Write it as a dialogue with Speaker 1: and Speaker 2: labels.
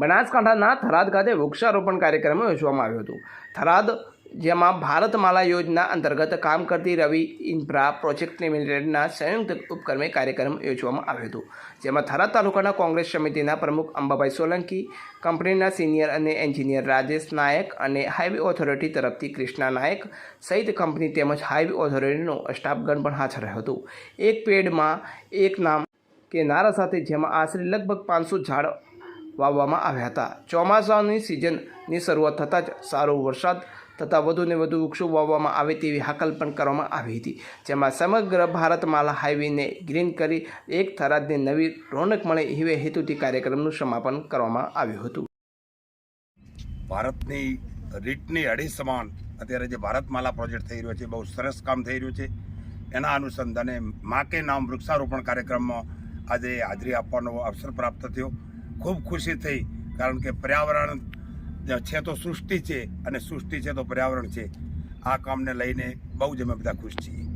Speaker 1: બનાસકાંઠાના થરાદ ખાતે વૃક્ષારોપણ કાર્યક્રમ યોજવામાં આવ્યો હતો. થરાદ, જેમાં ભારતમાલા યોજના અંતર્ગત કામ કરતી રવિ ઇન્ફ્રા પ્રોજેક્ટ લિમિટેડના સંયુક્ત ઉપક્રમે કાર્યક્રમ યોજવામાં આવ્યો હતો, જેમાં થરાદ તાલુકાના કોંગ્રેસ સમિતિના પ્રમુખ અંબાભાઈ સોલંકી, કંપનીના સિનિયર અને એન્જિનિયર રાજેશ નાયક અને હાઈવે ઓથોરિટી તરફથી કૃષ્ણા નાયક સહિત કંપની તેમજ હાઈવે ઓથોરિટીનો સ્ટાફગણ પણ હાજર રહ્યો હતો. એક પેડમાં એક નામ કે નારા સાથે, જેમાં આશરે લગભગ પાંચસો ઝાડ વાવવામાં આવ્યા હતા. ચોમાસાની સિઝનની શરૂઆત થતાં જ સારો વરસાદ તથા વધુને વધુ વૃક્ષો વાવવામાં આવે તેવી હાકલ પણ કરવામાં આવી હતી. જેમાં સમગ્ર ભારતમાલા હાઈવેને ગ્રીન કરી એક થરાદને નવી રોનક મળે એવી હેતુથી કાર્યક્રમનું સમાપન કરવામાં આવ્યું હતું.
Speaker 2: ભારતની રીટની અઢી સમાન અત્યારે જે ભારતમાલા પ્રોજેક્ટ થઈ રહ્યો છે, બહુ સરસ કામ થઈ રહ્યું છે. એના અનુસંધાને મા નામ વૃક્ષારોપણ કાર્યક્રમમાં આજે હાજરી આપવાનો અવસર પ્રાપ્ત થયો. ખૂબ ખુશી થઈ, કારણ કે પર્યાવરણ છે તો સૃષ્ટિ છે અને સૃષ્ટિ છે તો પર્યાવરણ છે. આ કામને લઈને બહુ જ અમે બધા ખુશ છીએ.